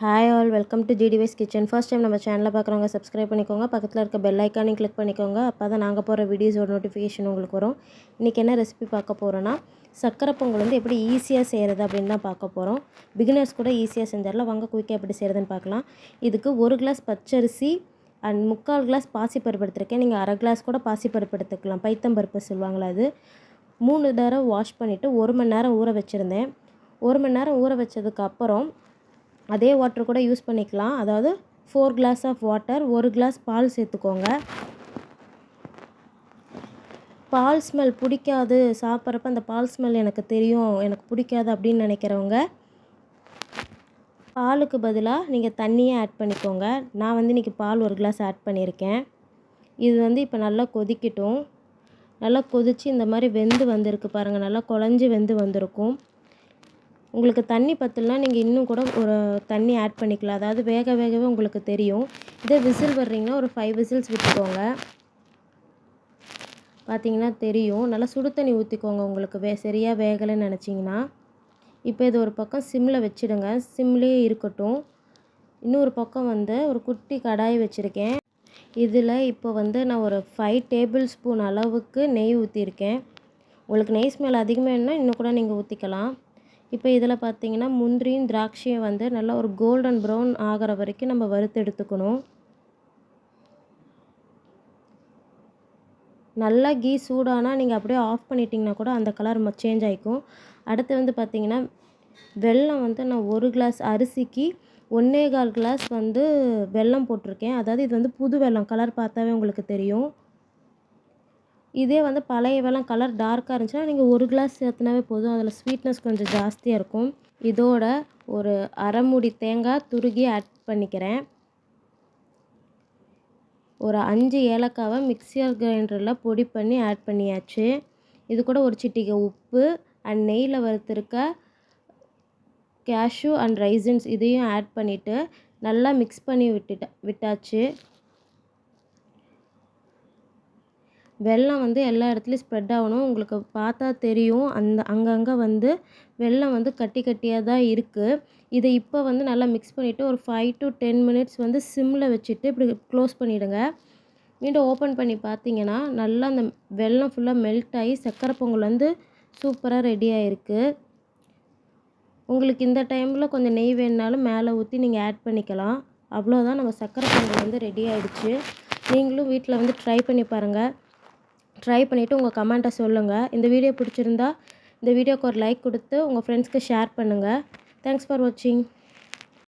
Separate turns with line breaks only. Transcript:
Hi all welcome to ஜிடிவைஸ் kitchen first time நம்ம சேனலை பார்க்குறவங்க சப்ஸ்கிரைப் பண்ணிக்கோங்க. பக்கத்தில் இருக்க பெல் ஐக்கானையும் கிளிக் பண்ணிக்கோங்க. அப்போ தான் நாங்கள் போகிற வீடியோஸோட நோட்டிஃபிகேஷன் உங்களுக்கு வரும். இன்றைக்கி என்ன ரெசிபி பார்க்க போகிறோன்னா சக்கரை பொங்கல் வந்து எப்படி ஈஸியாக செய்கிறது அப்படின்னு தான் பார்க்க போகிறோம் பிகினர்ஸ் கூட ஈஸியாக செஞ்சிடலாம் வாங்க குயிக்காக எப்படி செய்கிறதுன்னு பார்க்கலாம். இதுக்கு ஒரு கிளாஸ் பச்சரிசி அண்ட் முக்கால் கிளாஸ் பாசிப்பருப்பு எடுத்துருக்கேன். நீங்கள் அரை கிளாஸ் கூட பாசிப்பருப்பு எடுத்துக்கலாம். பைத்தம்பருப்பு சொல்லுவாங்களா அது. மூணு தடவை வாஷ் பண்ணிவிட்டு ஒரு மணி நேரம் ஊற வச்சுருந்தேன். ஒரு மணி நேரம் ஊற வச்சதுக்கு அப்புறம் அதே வாட்டர் கூட யூஸ் பண்ணிக்கலாம். அதாவது ஃபோர் கிளாஸ் ஆஃப் வாட்டர் ஒரு கிளாஸ் பால் சேர்த்துக்கோங்க. பால் ஸ்மெல் பிடிக்காது. சாப்பிட்றப்ப அந்த பால் ஸ்மெல் எனக்கு தெரியும். எனக்கு பிடிக்காது அப்படின்னு நினைக்கிறவங்க பாலுக்கு பதிலாக நீங்கள் தண்ணியே ஆட் பண்ணிக்கோங்க. நான் வந்து இன்றைக்கி பால் ஒரு கிளாஸ் ஆட் பண்ணியிருக்கேன். இது வந்து இப்போ நல்லா கொதிக்கட்டும். நல்லா கொதித்து இந்த மாதிரி வெந்து வந்திருக்கு பாருங்கள் நல்லா குழஞ்சி வெந்து வந்திருக்கும். உங்களுக்கு தண்ணி பற்றலனா நீங்கள் இன்னும் கூட ஒரு தண்ணி ஆட் பண்ணிக்கலாம். அதாவது வேக வேகவே உங்களுக்கு தெரியும். இதே விசில் வர்றீங்கன்னா ஒரு ஃபைவ் விசில்ஸ் விட்டுக்கோங்க. பார்த்தீங்கன்னா தெரியும். நல்லா சுடு தண்ணி ஊற்றிக்கோங்க உங்களுக்கு வே சரியாக வேகலைன்னு நினச்சிங்கன்னா. இப்போ இது ஒரு பக்கம் சிம்மில் வச்சுடுங்க. சிம்லேயே இருக்கட்டும். இன்னொரு பக்கம் வந்து ஒரு குட்டி கடாய் வச்சுருக்கேன். இதில் இப்போ வந்து நான் ஒரு ஃபைவ் டேபிள் ஸ்பூன் அளவுக்கு நெய் ஊற்றிருக்கேன் உங்களுக்கு நெய் ஸ்மெல் அதிகமாக வேணும்னா இன்னும் கூட நீங்கள் ஊற்றிக்கலாம் இப்போ இதில் பார்த்தீங்கன்னா முந்திரியும் திராட்சையும் வந்து நல்லா ஒரு கோல்டன் ப்ரௌன் ஆகிற வரைக்கும் நம்ம வறுத்து எடுத்துக்கணும். நல்லா கீ சூடானால் நீங்கள் அப்படியே ஆஃப் பண்ணிட்டீங்கன்னா கூட அந்த கலர் சேஞ்ச் ஆகிக்கும் அடுத்து வந்து பார்த்திங்கன்னா வெல்லம் வந்து நான் ஒரு கிளாஸ் அரிசிக்கு ஒன்றே கால் கிளாஸ் வந்து வெல்லம் போட்டிருக்கேன். அதாவது இது வந்து புது வெல்லம். கலர் பார்த்தாவே உங்களுக்கு தெரியும். இதே வந்து பழைய வெல்லம் கலர் டார்க்காக இருந்துச்சுன்னா நீங்கள் ஒரு கிளாஸ் சேர்த்துனாவே போதும். அதில் ஸ்வீட்னஸ் கொஞ்சம் ஜாஸ்தியாக இருக்கும். இதோட ஒரு அரை மூடி தேங்காய் துருகி ஆட் பண்ணிக்கிறேன். ஒரு அஞ்சு ஏலக்காவை மிக்சியர் கிரைண்டரில் பொடி பண்ணி ஆட் பண்ணியாச்சு. இது கூட ஒரு சிட்டிகை உப்பு அண்ட் நெய்யில் வறுத்துருக்க கேஷ்யூ அண்ட் ரைசின்ஸ் இதையும் ஆட் பண்ணிவிட்டு நல்லா மிக்ஸ் பண்ணி விட்டுட்டா விட்டாச்சு. வெள்ளம் வந்து எல்லா இடத்துலையும் ஸ்ப்ரெட் ஆகணும். உங்களுக்கு பார்த்தா தெரியும். அந்த அங்கங்கே வந்து வெள்ளம் வந்து கட்டி கட்டியாக தான் இருக்குது இதை இப்போ வந்து நல்லா மிக்ஸ் பண்ணிவிட்டு ஒரு ஃபைவ் டு டென் மினிட்ஸ் வந்து சிம்மில் வச்சுட்டு இப்படி க்ளோஸ் பண்ணிவிடுங்க மீண்டும் ஓப்பன் பண்ணி பார்த்தீங்கன்னா நல்லா அந்த வெல்லம் ஃபுல்லாக மெல்ட் ஆகி சக்கரை பொங்கல் வந்து சூப்பராக ரெடி ஆகிருக்கு உங்களுக்கு இந்த டைமில் கொஞ்சம் நெய் வேணுனாலும் மேலே ஊற்றி நீங்கள் ஆட் பண்ணிக்கலாம். அவ்வளோதான் நம்ம சக்கரை பொங்கல் வந்து ரெடி ஆகிடுச்சு நீங்களும் வீட்டில் வந்து ட்ரை பண்ணி பாருங்கள் ட்ரை பண்ணிவிட்டு உங்கள் கமெண்ட்டை சொல்லுங்கள் இந்த வீடியோ பிடிச்சிருந்தா இந்த வீடியோக்கு ஒரு லைக் கொடுத்து உங்கள் ஃப்ரெண்ட்ஸ்க்கு ஷேர் பண்ணுங்கள் தேங்க்ஸ் ஃபார் வாட்சிங்